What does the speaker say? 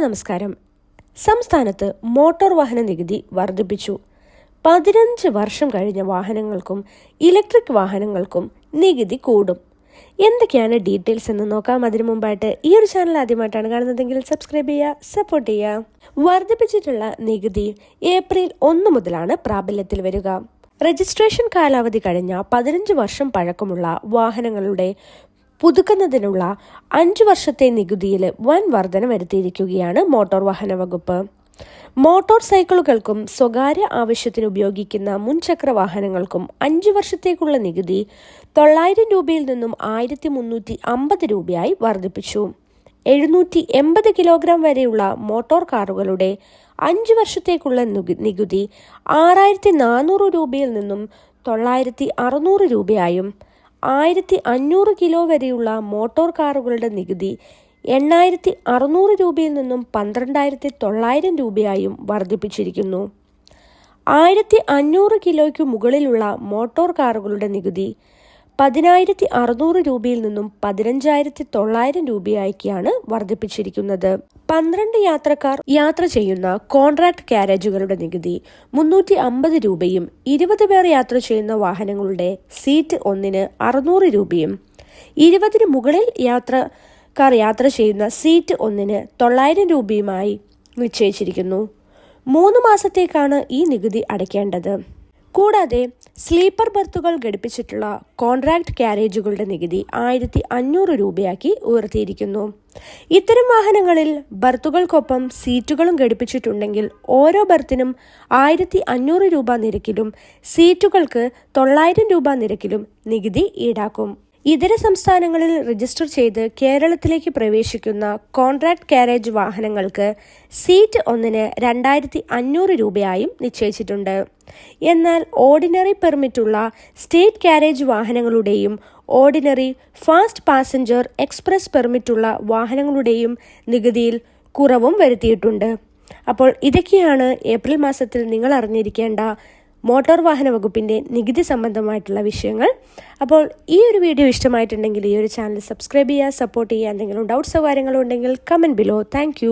നമസ്കാരം. സംസ്ഥാനത്ത് മോട്ടോർ വാഹന നികുതി വർദ്ധിപ്പിച്ചു. പതിനഞ്ച് വർഷം കഴിഞ്ഞ വാഹനങ്ങൾക്കും ഇലക്ട്രിക് വാഹനങ്ങൾക്കും നികുതി കൂടും. എന്തൊക്കെയാണ് ഡീറ്റെയിൽസ് എന്ന് നോക്കാം. അതിനു മുമ്പായിട്ട് ഈ ഒരു ചാനൽ ആദ്യമായിട്ടാണ് കാണുന്നതെങ്കിൽ സബ്സ്ക്രൈബ് ചെയ്യുക സപ്പോർട്ട് ചെയ്യുക. വർദ്ധിപ്പിച്ചിട്ടുള്ള നികുതി ഏപ്രിൽ ഒന്ന് മുതലാണ് പ്രാബല്യത്തിൽ വരിക. രജിസ്ട്രേഷൻ കാലാവധി കഴിഞ്ഞ പതിനഞ്ച് വർഷം പഴക്കമുള്ള വാഹനങ്ങളുടെ പുതുക്കുന്നതിനുള്ള അഞ്ചു വർഷത്തെ നികുതിയിൽ വൻ വർധന വരുത്തിയിരിക്കുകയാണ് മോട്ടോർ വാഹന വകുപ്പ്. മോട്ടോർ സൈക്കിളുകൾക്കും സ്വകാര്യ ആവശ്യത്തിന് ഉപയോഗിക്കുന്ന മുൻചക്ര വാഹനങ്ങൾക്കും അഞ്ചു വർഷത്തേക്കുള്ള നികുതി തൊള്ളായിരം രൂപയിൽ നിന്നും ആയിരത്തി മുന്നൂറ്റി അമ്പത് രൂപയായി വർദ്ധിപ്പിച്ചു. എഴുന്നൂറ്റി എൺപത് കിലോഗ്രാം വരെയുള്ള മോട്ടോർ കാറുകളുടെ അഞ്ച് വർഷത്തേക്കുള്ള നികുതി ആറായിരത്തി നാനൂറ് രൂപയിൽ നിന്നും തൊള്ളായിരത്തി അറുന്നൂറ് രൂപയായും ആയിരത്തി അഞ്ഞൂറ് കിലോ വരെയുള്ള മോട്ടോർ കാറുകളുടെ നികുതി എണ്ണായിരത്തി അറുന്നൂറ് രൂപയിൽ നിന്നും പന്ത്രണ്ടായിരത്തി തൊള്ളായിരം രൂപയായും വർദ്ധിപ്പിച്ചിരിക്കുന്നു. ആയിരത്തി അഞ്ഞൂറ് കിലോയ്ക്ക് മുകളിലുള്ള മോട്ടോർ കാറുകളുടെ നികുതി പതിനായിരത്തി അറുന്നൂറ് രൂപയിൽ നിന്നും പതിനഞ്ചായിരത്തി തൊള്ളായിരം രൂപയായിക്കാണ് വർദ്ധിപ്പിച്ചിരിക്കുന്നത്. പന്ത്രണ്ട് യാത്രക്കാർ യാത്ര ചെയ്യുന്ന കോൺട്രാക്ട് കാരേജുകളുടെ നികുതി മുന്നൂറ്റി അമ്പത് രൂപയും ഇരുപത് പേർ യാത്ര ചെയ്യുന്ന വാഹനങ്ങളുടെ സീറ്റ് ഒന്നിന് അറുന്നൂറ് രൂപയും ഇരുപതിന് മുകളിൽ യാത്രക്കാർ യാത്ര ചെയ്യുന്ന സീറ്റ് ഒന്നിന് തൊള്ളായിരം രൂപയുമായി നിശ്ചയിച്ചിരിക്കുന്നു. മൂന്ന് മാസത്തേക്കാണ് ഈ നികുതി അടയ്ക്കേണ്ടത്. കൂടാതെ സ്ലീപ്പർ ബർത്തുകൾ ഘടിപ്പിച്ചിട്ടുള്ള കോൺട്രാക്ട് കാരേജുകളുടെ നികുതി ആയിരത്തി അഞ്ഞൂറ് രൂപയാക്കി ഉയർത്തിയിരിക്കുന്നു. ഇത്തരം വാഹനങ്ങളിൽ ബർത്തുകൾക്കൊപ്പം സീറ്റുകളും ഘടിപ്പിച്ചിട്ടുണ്ടെങ്കിൽ ഓരോ ബർത്തിനും ആയിരത്തി അഞ്ഞൂറ് രൂപ നിരക്കിലും സീറ്റുകൾക്ക് തൊള്ളായിരം രൂപ നിരക്കിലും നികുതി ഈടാക്കും. ഇതര സംസ്ഥാനങ്ങളിൽ രജിസ്റ്റർ ചെയ്ത് കേരളത്തിലേക്ക് പ്രവേശിക്കുന്ന കോൺട്രാക്ട് കാരേജ് വാഹനങ്ങൾക്ക് സീറ്റ് ഒന്നിന് രണ്ടായിരത്തി അഞ്ഞൂറ് രൂപയായും നിശ്ചയിച്ചിട്ടുണ്ട്. എന്നാൽ ഓർഡിനറി പെർമിറ്റുള്ള സ്റ്റേറ്റ് കാരേജ് വാഹനങ്ങളുടെയും ഓർഡിനറി ഫാസ്റ്റ് പാസഞ്ചർ എക്സ്പ്രസ് പെർമിറ്റുള്ള വാഹനങ്ങളുടെയും നികുതിയിൽ കുറവും വരുത്തിയിട്ടുണ്ട്. അപ്പോൾ ഇതൊക്കെയാണ് ഏപ്രിൽ മാസത്തിൽ നിങ്ങൾ അറിഞ്ഞിരിക്കേണ്ട മോട്ടോർ വാഹന വകുപ്പിന്റെ നികുതി സംബന്ധമായിട്ടുള്ള വിഷയങ്ങൾ. അപ്പോൾ ഈ ഒരു വീഡിയോ ഇഷ്ടമായിട്ടുണ്ടെങ്കിൽ ഈ ഒരു ചാനൽ സബ്സ്ക്രൈബ് ചെയ്യുക സപ്പോർട്ട് ചെയ്യുക. എന്തെങ്കിലും ഡൗട്ട്സോ കാര്യങ്ങളോ ഉണ്ടെങ്കിൽ കമന്റ് ബിലോ താങ്ക്